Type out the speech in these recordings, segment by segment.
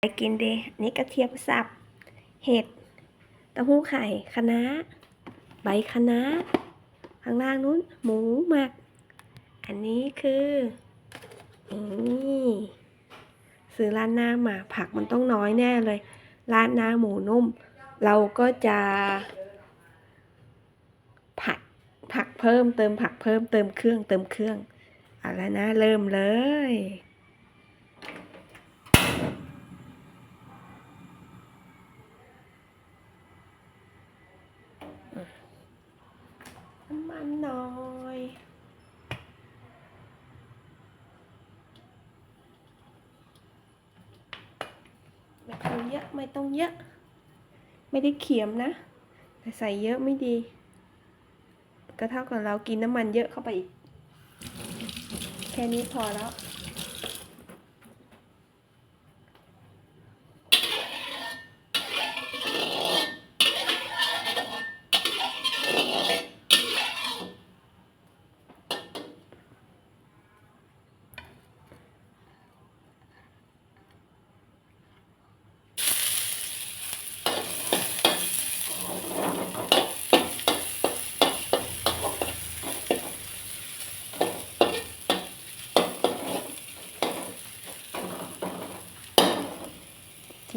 ไปกินเดย์นี่กระเทียมสับ เห็ดเต้าหู้ไข่คะน้าใบคะน้าข้างล่างนู้น หมูหมัก อันนี้คือนี่ซื้อร้านหน้ามาผักมันต้องน้อยแน่เลยร้านหน้าหมูนุ่ม เราก็จะ ผัดผักเพิ่มเติมผักเพิ่มเติมเครื่องเติมเครื่องเอาล้วนะเริ่มเลย น้ำมันหน่อย ไม่ต้อง เยอะไม่ต้องเยอะ ไม่ได้เขียมนะ แต่ใส่เยอะไม่ดี ก็เท่ากับเรากินน้ำมันเยอะเข้าไปอีก แค่นี้พอแล้ว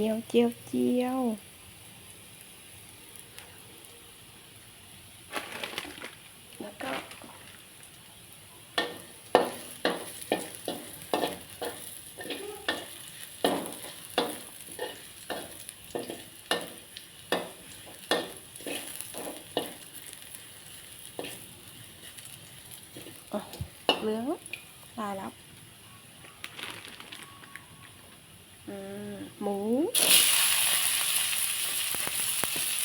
เจียวเจียวเจียวแล้วก็ อะเหลืองได้แล้ว อืมหมู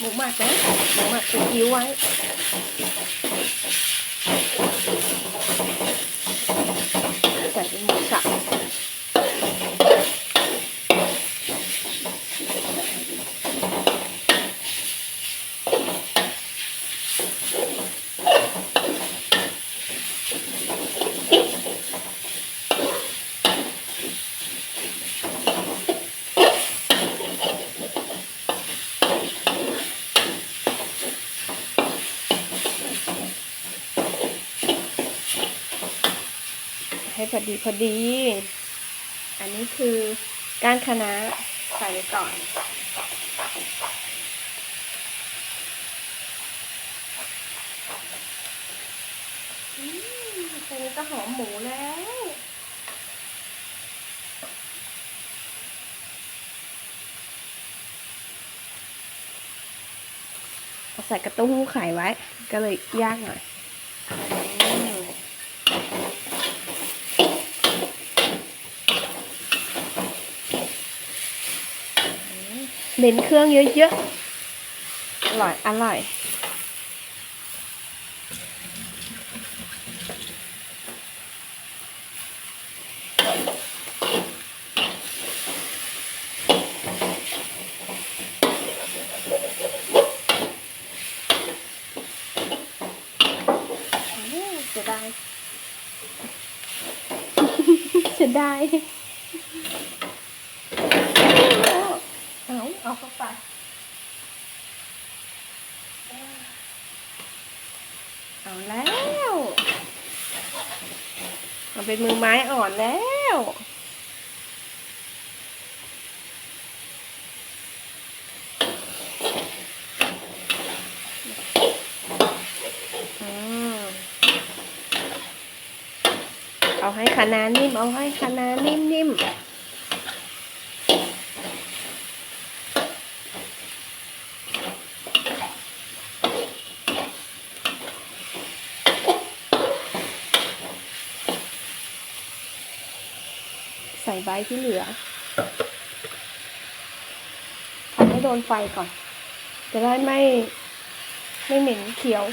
หมูหมักนะหมูหมักซีอิ๊วไว้ ใส่เป็นหมูสับ ให้พอดีพอดี อันนี้คือก้านคะน้าใส่ไว้ก่อนอืมแค่นี้ก็หอมหมูแล้ว ใส่กระตุ้งหูไข่ไว้ ก็เลยยากหน่อยอืม เน้นเครื่องเยอะๆ อร่อย อร่อยอืมเสียดายเสียดายเอาเอาเข้าไปเอาแล้ว มันเป็นมือไม้อ่อนแล้ว เอาให้คะน้านิ่ม เอาให้คะน้านิ่มนิ่ม ใส่ใบที่เหลือทำให้โดนไฟก่อน จะได้ไม่ไม่เหม็นเขียว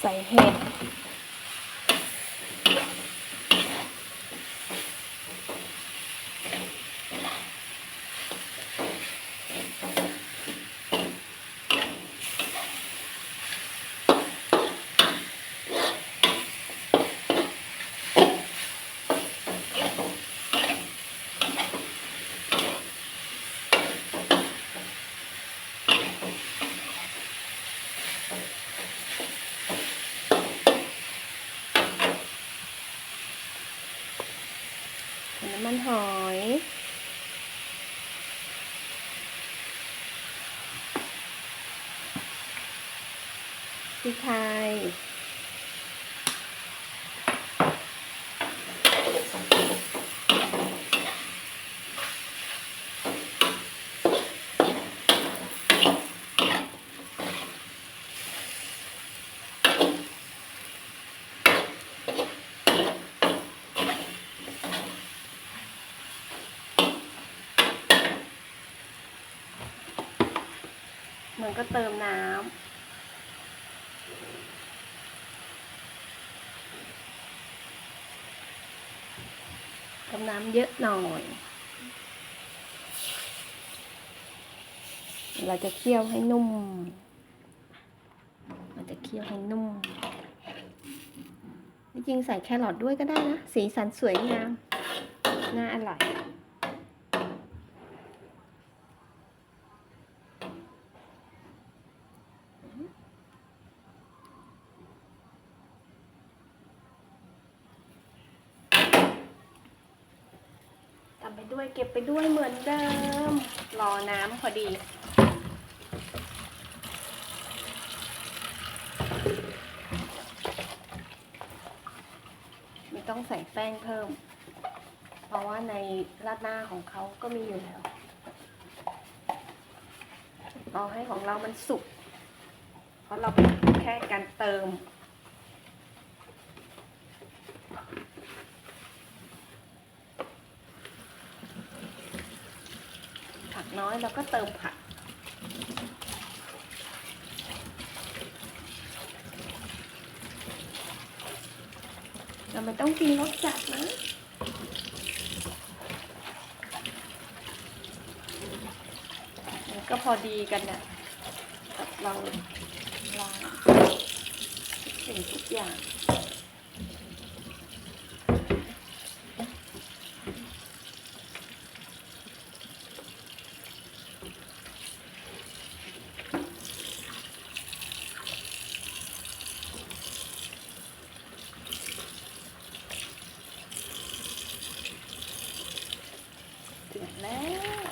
ใส่เห็ด น้ำมันหอย พริกไทย เหมือนก็เติมน้ำเติมน้ำเยอะหน่อย เราจะเคี่ยวให้นุ่ม เราจะเคี่ยวให้นุ่มจริงๆใส่แครอทด้วยก็ได้นะ สีสันสวยงาม น่าอร่อย ไปด้วยเก็บไปด้วยเหมือนเดิม รอน้ำพอดีไม่ต้องใส่แป้งเพิ่ม เพราะว่าในราดหน้าของเขาก็มีอยู่แล้วเราให้ของเรามันสุก เพราะเราแค่การเติม ผักน้อยแล้วก็เติมผัก เราไม่ต้องกินรสจัดนะก็พอดีกันนะกับเราลางสิ่งทุกอย่าง เดือดแล้ว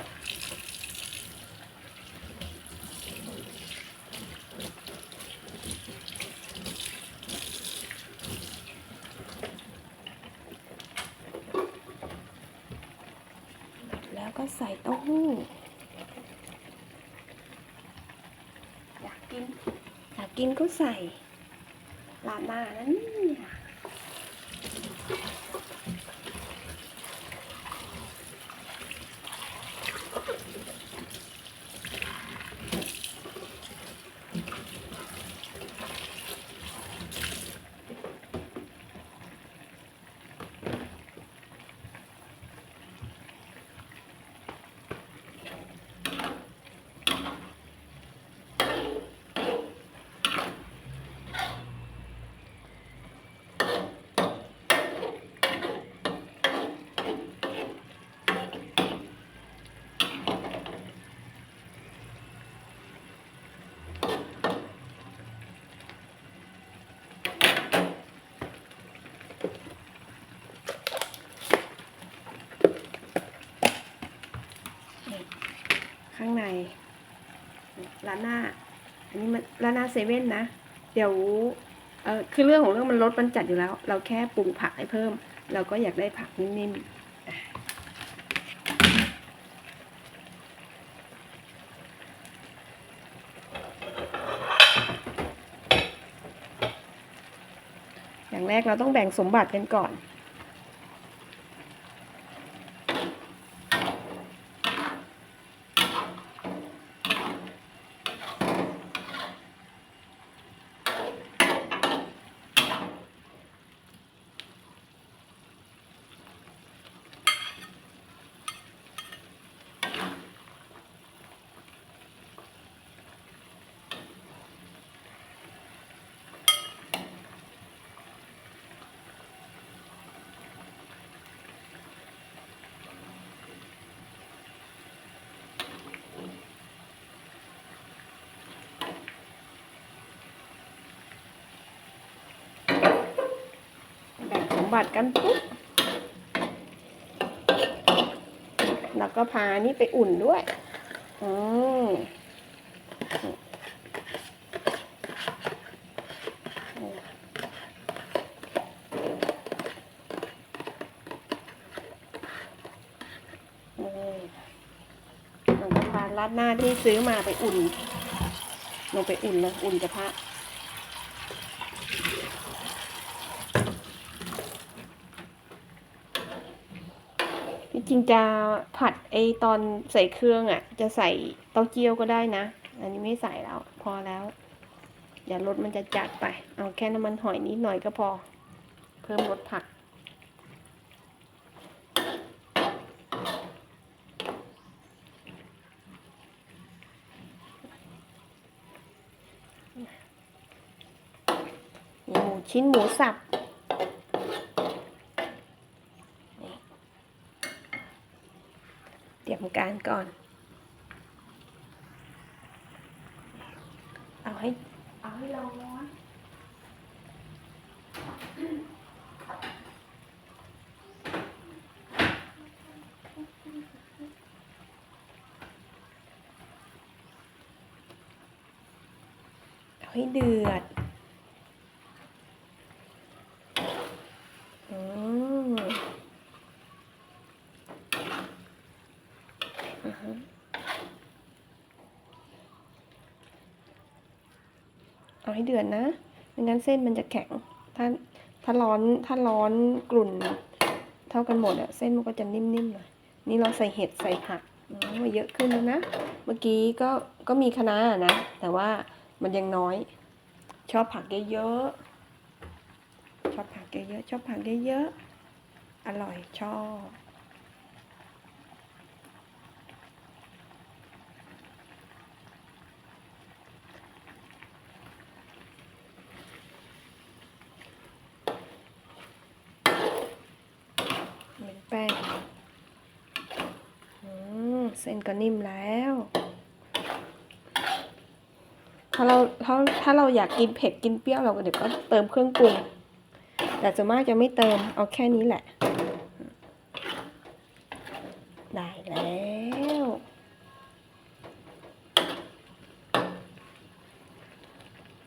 แล้วก็ ใส่เต้าหู้ อยากกินอยากกินก็ใส่ลาดหน้านั้นนี่ ข้างในร้านหน้า อันนี้มันร้านหน้าเซเว่นนะ เดี๋ยวเออคือเรื่องของเรื่องมันรสมันจัดอยู่แล้ว เราแค่ปรุงผักให้เพิ่ม เราก็อยากได้ผักนิ่มๆอะอย่างแรกเราต้องแบ่งสมบัติกันก่อน บัดกันปุ๊บ แล้วก็พานี่ไปอุ่นด้วย อืมนี่เราก็พาราดหน้าที่ซื้อมาไปอุ่น ลงไปอุ่นเลยอุ่นกระทะ จริงจะผัดไอตอนใส่เครื่องอะ จะใส่เต้าเจี้ยวก็ได้นะ อันนี้ไม่ใส่แล้ว พอแล้วอย่ารสมันจะจัดไป เอาแค่น้ำมันหอยนิดหน่อยก็พอ เพิ่มรสผัก หมูชิ้นหมูสับนี่เตรี ยมการก่อน เอาให้เอาให้ราร้อนเอาให้เดือด อืมอือฮึเอา ให้เดือดนะไม่งั้นเส้นมันจะแข็ง ถ้าถ้าร้อนถ้าร้อนกลุ่น เท่ากันหมดอะเส้นมันก็จะนิ่มๆหน่อยนี่เราใส่เห็ดใส่ผักมาเยอะขึ้นแล้วนะ เมื่อกี้ก็ก็มีคะน้านะ แต่ว่ามันยังน้อย ชอบผักเยอะๆชอบผักเยอะๆชอบผักเยอะๆอร่อยชอบ แป้งเส้นก็นิ่มแล้ว ถ้าเราถ้าถ้าเราอยากกินเผ็ดกินเปรี้ยวเราก็เดี๋ยวก็เติมเครื่องปรุง แต่ส่วนมากจะไม่เติมเอาแค่นี้แหละ ได้แล้ว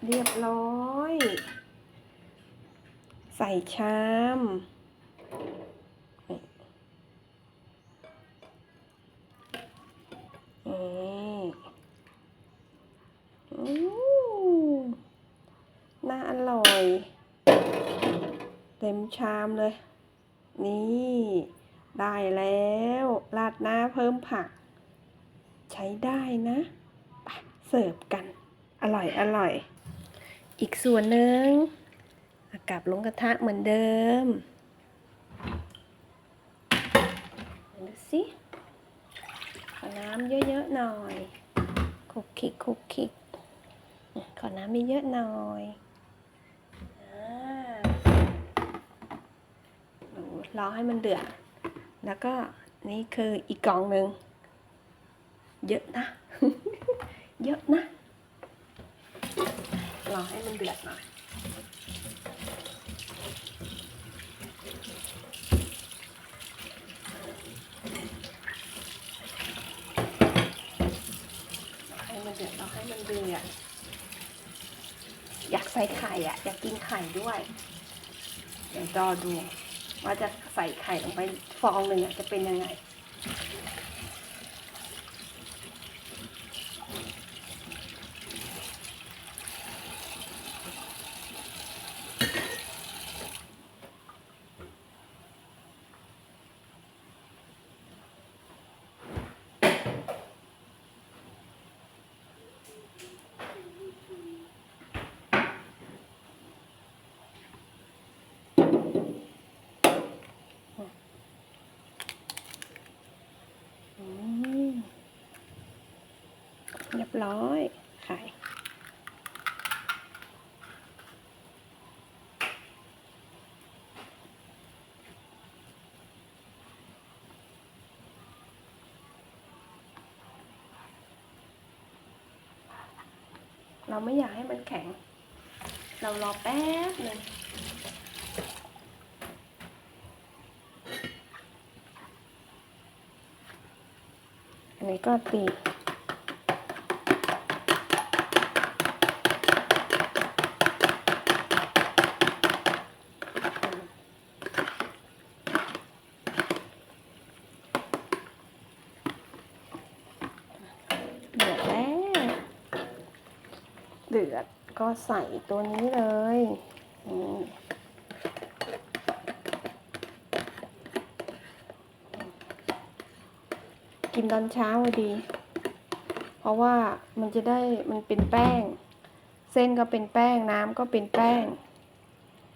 เรียบร้อย ใส่ชาม ชามเลย นี่ ได้แล้ว ราดหน้าเพิ่มผัก ใช้ได้นะไปเสิร์ฟกัน อร่อยอร่อย อีกส่วนหนึ่งกลับลงกระทะเหมือนเดิมดูสิขอน้ำเยอะๆหน่อยคุกคิกคุกคิกขอน้ำเยอะๆหน่อยอ่า ดูรอให้มันเดือด แล้วก็นี่คืออีกกล่องหนึ่ง เยอะนะ เยอะนะ รอให้มันเดือดหน่อยให้มันเดือดรอให้มันเดือดอยากใส่ไข่อะอยากกินไข่ด้วย เดี๋ยวรอดู ว่าจะใส่ไข่ลงไปฟองหนึ่งอะจะเป็นยังไง เรียบร้อยไข่เราไม่อยากให้มันแข็ง เรารอแป๊บหนึ่งอันนี้ก็ตี ใส่ตัวนี้เลยนี่กินตอนเช้าดี เพราะว่ามันจะได้มันเป็นแป้ง เส้นก็เป็นแป้งน้ำก็เป็นแป้ง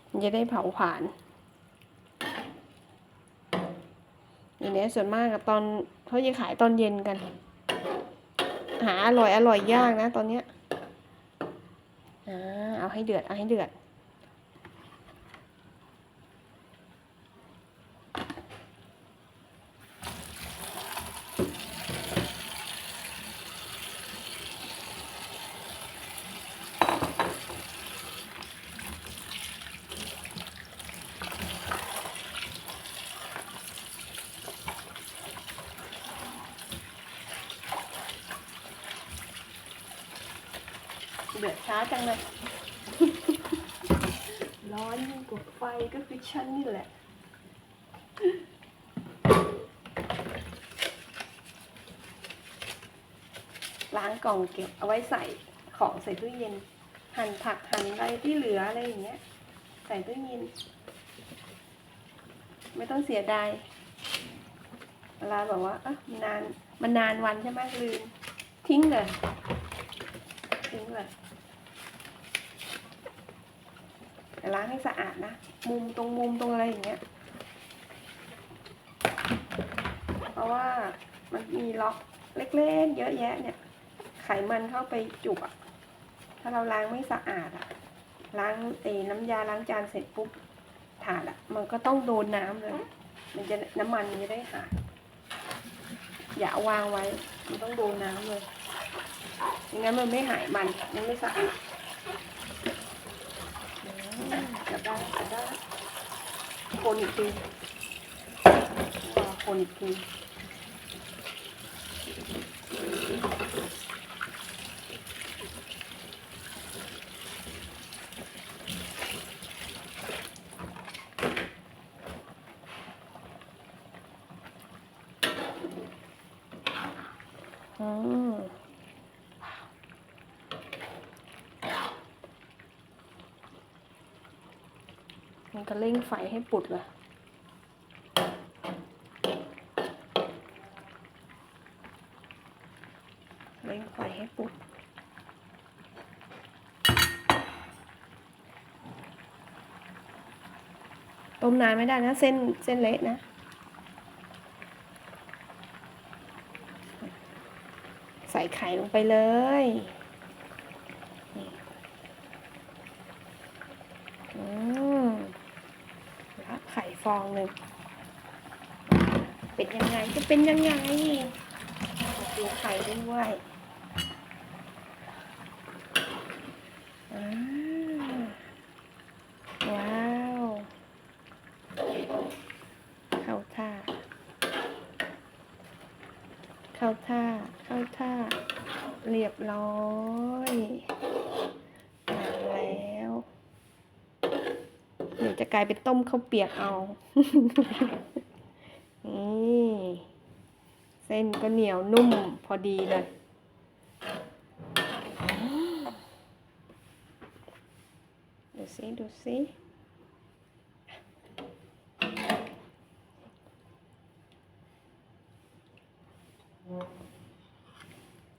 มันจะได้เผาผลาญอย่างนี้ส่วนมากตอนเขาจะขายตอนเย็นกัน หาอร่อยอร่อยยากนะตอนเนี้ย เอาให้เดือด เอาให้เดือด เดือดช้าจังเลย ร้อนยิ่งกว่าไฟก็คือฉันนี่แหละล้างกล่องเก็บเอาไว้ใส่ของใส่ตู้เย็น หั่นผักหั่นอะไรที่เหลืออะไรอย่างเงี้ย ใส่ตู้เย็น ไม่ต้องเสียดายเวลาบอกว่าอะมันนานมันนานวันใช่ไหมลืมทิ้งเลยทิ้งเลย แต่ล้างให้สะอาดนะ มุมตรงมุมตรงอะไรอย่างเงี้ย เพราะว่ามันมีล็อกเล็กๆ เยอะแยะเนี่ย ไขมันเข้าไปจุกอะถ้าเราล้างไม่สะอาดอะล้างไอ้น้ำยาล้างจานเสร็จปุ๊บถาดอะมันก็ต้องโดนน้ำเลย มันจะน้ำมันมันจะได้หายอย่าเอาวางไว้ มันต้องโดนน้ำเลยไม่งั้นมันไม่หายมัน มันไม่สะอาด จับได้จับได้คนอีกทีคนอีกที มันก็เร่งไฟให้ปุดเลยเร่งไฟให้ปุดต้มนานไม่ได้นะเส้นเส้นเละนะใส่ไข่ลงไปเลยนี่อืม แล้วไข่ ฟองหนึ่งเป็นยังไงจะเป็นยังไงดูไข่ด้วยอ่าว้าว เข้าท่า เข้าท่า เข้าท่า เรียบร้อยมาแล้ว เดี๋ยวจะ กลายเป็นต้มข้าวเปียกเอานี่เส้นก็เหนียวนุ่มพอดีเลย ดูสิดูสิ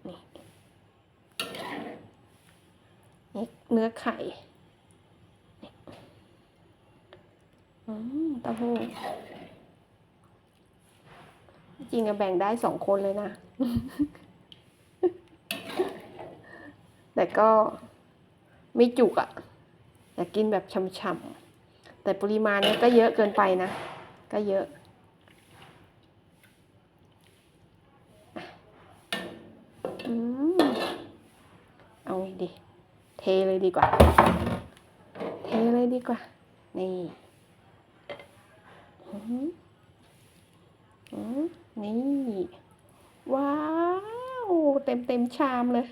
นี่นี่เนื้อไข่ อืม เต้าหู้จริงอะแบ่งได้สองคนเลยนะ แต่ก็ไม่จุกอะอยากกินแบบฉ่ำๆแต่ปริมาณนี้ก็เยอะเกินไปนะ ก็เยอะอเอาดีเทเลยดีกว่า เทเลยดีกว่า นี่ นี่ว้าว เต็มเต็มชามเลย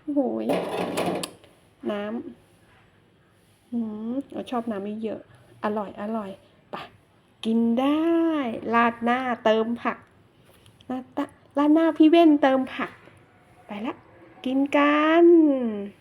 โอ้โหยน้ำอืมเราชอบน้ำเยอะ อร่อยอร่อยปะกินได้ราดหน้าเติมผักราดตะราดหน้าพี่เว้นเติมผัก ไปละ กินกัน